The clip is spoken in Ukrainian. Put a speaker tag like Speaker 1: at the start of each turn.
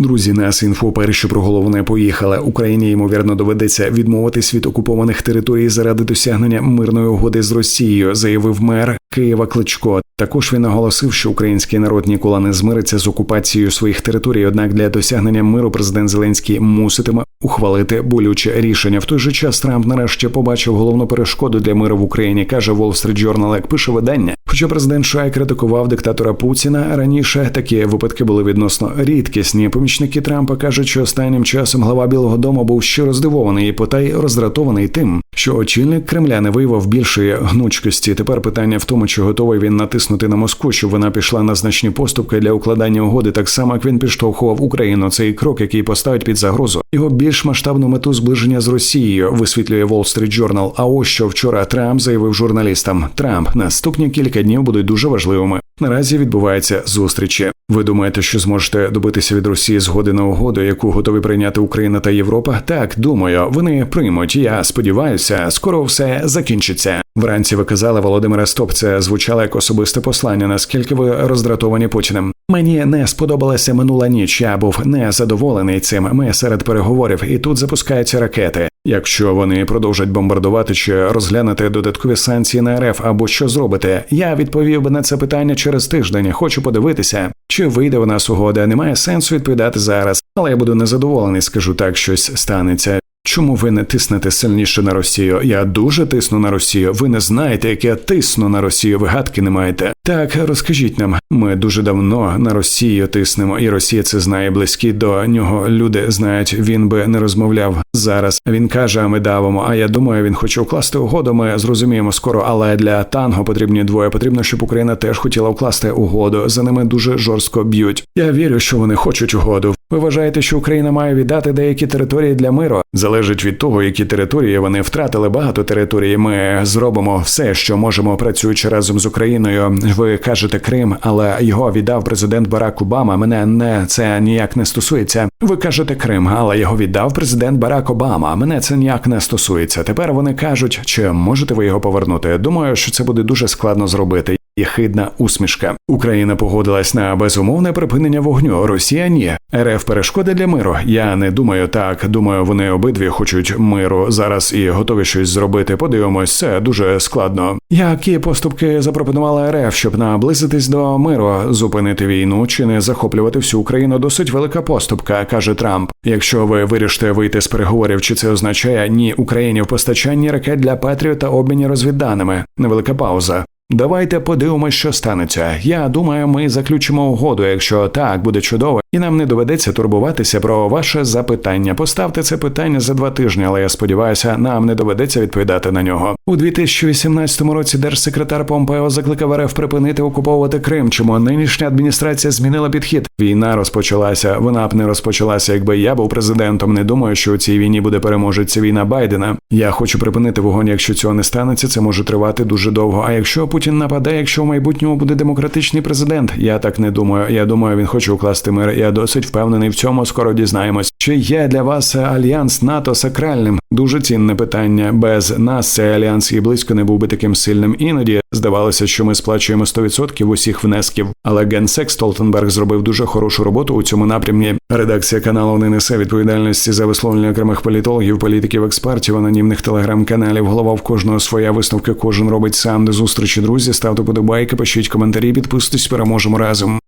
Speaker 1: Друзі, нас інфо перші про головне поїхали. Україні ймовірно доведеться відмовитись від окупованих територій заради досягнення мирної угоди з Росією, заявив мер Києва Кличко. Також він наголосив, що український народ ніколи не змириться з окупацією своїх територій. Однак для досягнення миру президент Зеленський муситиме ухвалити болюче рішення. В той же час Трамп нарешті побачив головну перешкоду для миру в Україні. каже Wall Street Journal, як пише видання. Хоча президент Шай критикував диктатора Путіна раніше, такі випадки були відносно рідкісні. Помічники Трампа кажуть, що останнім часом глава Білого Дому був щиро здивований і потай роздратований тим, що очільник Кремля не виявив більшої гнучкості. Тепер питання в тому, чи готовий він натиснути на Москву, щоб вона пішла на значні поступки для укладання угоди, так само як він підштовхував Україну. Цей крок, який поставить під загрозу його більш масштабну мету зближення з Росією, висвітлює Wall Street Journal. А ось що вчора Трамп заявив журналістам: Трамп наступні кілька днів будуть дуже важливими. Наразі відбуваються зустрічі. Ви думаєте, що зможете добитися від Росії згоди на угоду, яку готові прийняти Україна та Європа? Так, думаю, вони приймуть. Я сподіваюся, скоро все закінчиться. Вранці ви казали Володимира Стоп. Це звучало як особисте послання. Наскільки ви роздратовані Путіним? Мені не сподобалася минула ніч. Я був незадоволений цим. Ми серед переговорів, і тут запускаються ракети. Якщо вони продовжать бомбардувати чи розглянути додаткові санкції на РФ або що зробите, я відповів би на це питання через тиждень. Хочу подивитися, чи вийде в нас угода. Немає сенсу відповідати зараз, але я буду незадоволений. Скажу так, щось станеться. Чому ви не тиснете сильніше на Росію? Я дуже тисну на Росію. Ви не знаєте, як я тисну на Росію. Ви гадки не маєте. Так, розкажіть нам. Ми дуже давно на Росію тиснемо, і Росія це знає. Близькі до нього люди знають. Він би не розмовляв зараз. Він каже: а ми давимо. А я думаю, він хоче укласти угоду. Ми зрозуміємо скоро, але для танго потрібні двоє. Потрібно, щоб Україна теж хотіла укласти угоду. За ними дуже жорстко б'ють. Я вірю, що вони хочуть угоду. Ви вважаєте, що Україна має віддати деякі території для миру? Залежить від того, які території вони втратили багато територій. Ми зробимо все, що можемо, працюючи разом з Україною. Ви кажете Крим, але його віддав президент Барак Обама. Мене не це ніяк не стосується. Ви кажете Крим, але його віддав президент Барак Обама. Мене це ніяк не стосується. Тепер вони кажуть, чи можете ви його повернути? Думаю, що це буде дуже складно зробити. Єхидна усмішка. Україна погодилась на безумовне припинення вогню. Росія ні. РФ перешкоди для миру. Я не думаю так. Думаю, вони обидві хочуть миру зараз і готові щось зробити. Подивимось, це дуже складно. Які поступки запропонувала РФ, щоб наблизитись до миру, зупинити війну чи не захоплювати всю Україну? Досить велика поступка, каже Трамп. Якщо ви вирішите вийти з переговорів, чи це означає ні Україні в постачанні ракет для Петріо та обміні розвідданими? Невелика пауза. Давайте подивимось, що станеться. Я думаю, ми заключимо угоду. Якщо так буде чудово, і нам не доведеться турбуватися про ваше запитання. Поставте це питання за два тижні, але я сподіваюся, нам не доведеться відповідати на нього. У 2018 році держсекретар Помпео закликав РФ припинити окуповувати Крим. Чому нинішня адміністрація змінила підхід? Війна розпочалася. Вона б не розпочалася, якби я був президентом. Не думаю, що у цій війні буде переможець війна Байдена. Я хочу припинити вогонь. Якщо цього не станеться, це може тривати дуже довго. А якщо Путін нападе, якщо в майбутньому буде демократичний президент, я так не думаю. Я думаю, він хоче укласти мир. Я досить впевнений в цьому. Скоро дізнаємось. Чи є для вас альянс НАТО сакральним? Дуже цінне питання. Без нас цей альянс і близько не був би таким сильним. Іноді здавалося, що ми сплачуємо 100% усіх внесків. Але генсек Столтенберг зробив дуже хорошу роботу у цьому напрямі. Редакція каналу не несе відповідальності за висловлення окремих політологів, політиків, експертів, анонімних телеграм-каналів. Голова в кожного своя висновка. Кожен робить сам до зустрічі. Друзі, ставте подобайки, пишіть коментарі, підписуйтесь, переможемо разом.